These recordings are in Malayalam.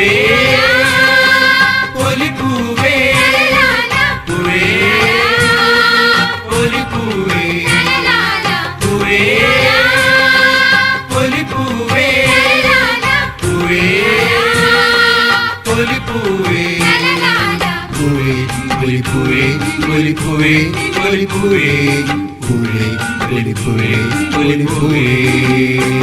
പൂവേ പൊലിപ്പൂവേ പൂവേ പൊലിപ്പൂവേ പൂവേ പൊലിപ്പൂവേ പൂവേ പൊലിപ്പൂവേ പൂവേ പൊലിപ്പൂവേ പൊലിപ്പൂവേ പൊലിപ്പൂവേ പൂവേ പൊലിപ്പൂവേ പൊലിപ്പൂവേ ഒരു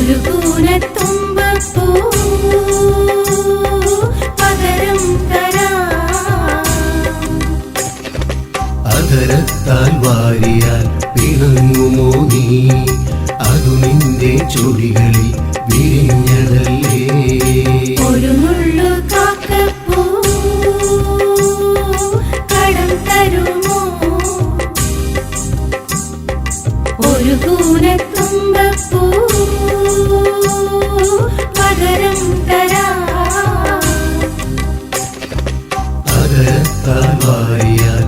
ഒരു അതരത്താൽ വാരിയാൽ പിണങ്ങുമോ നീ? അതു നിന്റെ ചൊടികളിൽ വിരിഞ്ഞതല്ലേ ഒരു കൂനത്തുമ്പപ്പൂ പകരം തരാ. പകരത്താൽ വാരിയാൽ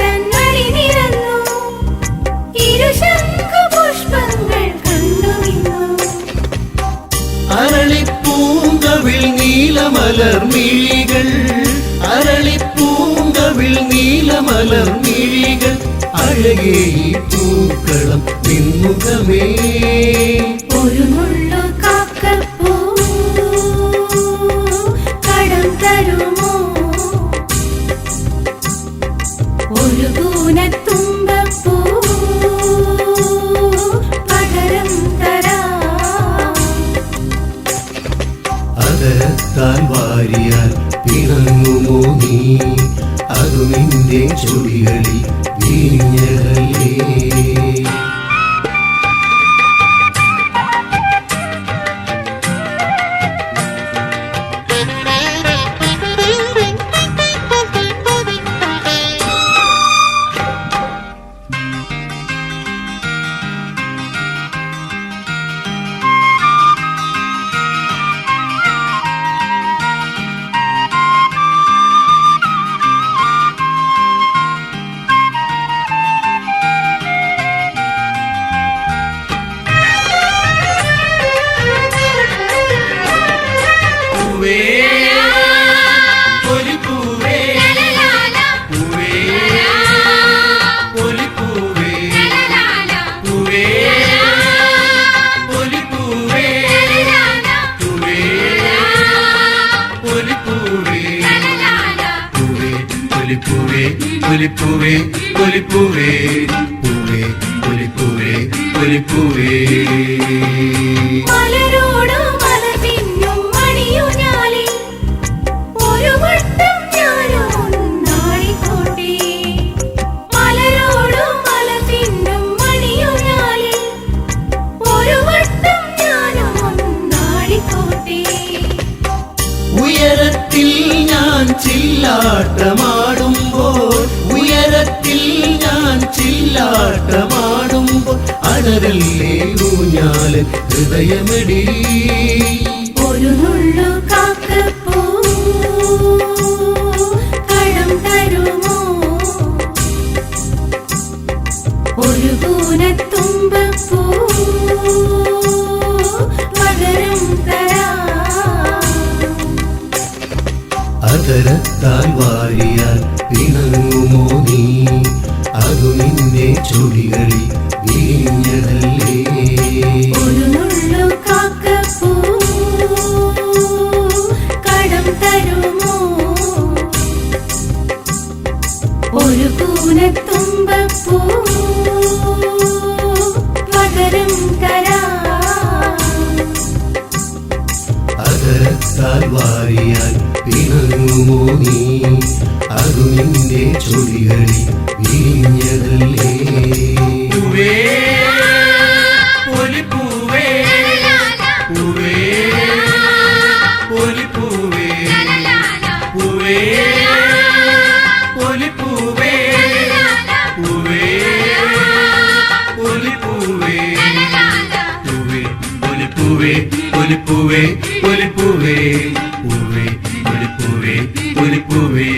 തന്നടി നിറന്നു പൂവേ ശംഖുപുഷ്പങ്ങൾ കണ്ടുമിന്നു അരളിപ്പൂങ്കവിൽ നീലമലർ മിഴികൾ അരളിപ്പൂങ്കവിൽ നീലമലർ മിഴികൾ അഴകേ ഈ പൂക്കളം നിൻമുഖമേ ഒരു മുള്ളു കാക്കപ്പൂ കടം തരുമോ? ഒരു കൂനത്തുമ്പപ്പൂ നിന്റെ ചൊടികളിൽ പുലിപ്പൂവേ പുലിപ്പൂവേ പുലിപ്പൂവേ. പൂവേ പുലിപ്പൂവേ പുലിപ്പൂവേ. അടരല്ലേ ഊഞ്ഞാൽ ഹൃദയമിടി? ഒരു നുള്ളു കാക്കപ്പൂ. കടം തരുമോ? ഒരു കൂനത്തുമ്പപ്പൂ പകരം തരാ. അതരത്താൽ വാരിയാൽ വാരിയാൽ പിണങ്ങുമോ നീ? അതു നിന്റെ ചൊടികളിൽ പൂവേ ഒലിപ്പൂവേ ഒലിപ്പൂവേ പൊലിപ്പൂവേ പൊലിപ്പൂവേ. പൂവേ പൊലിപ്പൂവേ പൊലിപ്പൂവേ.